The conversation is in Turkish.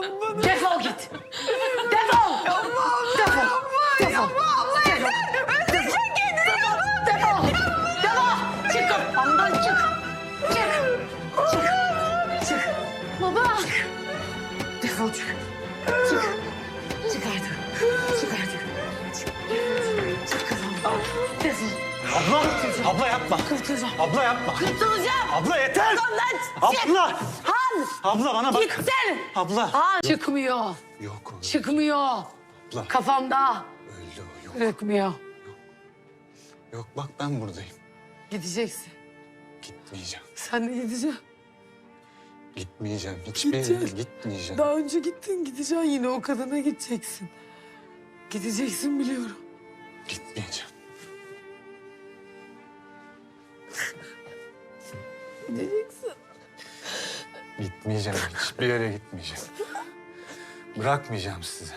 Defol git. Defol. Defol. Defol. Defol. Defol. Defol. Defol. Çık kafamdan çık. Çık. Çık. Çık. Baba. Defol çık. Çık. Çık artık. Çık artık. Çık. Çık kafamdan. Defol. Abla, abla yapma. Kurtulacağım. Abla yapma. Kurtulacağım. Abla yeter. Lan çık. Abla. Abla bana bak. Gitsin. Abla. Han. Çıkmıyor. Yok o. Çıkmıyor. Abla. Kafamda. Öldü o. Yok. Bırakmıyor. Yok bak ben buradayım. Gideceksin. Gitmeyeceğim. Sen de gideceksin. Gitmeyeceğim. Hiçbir yere Gideceksin. gitmeyeceğim. Daha önce gittin gideceksin yine o kadına gideceksin. Gideceksin biliyorum. Gitmeyeceğim. Gideceksin. Gitmeyeceğim. Hiçbir yere gitmeyeceğim. Bırakmayacağım sizi.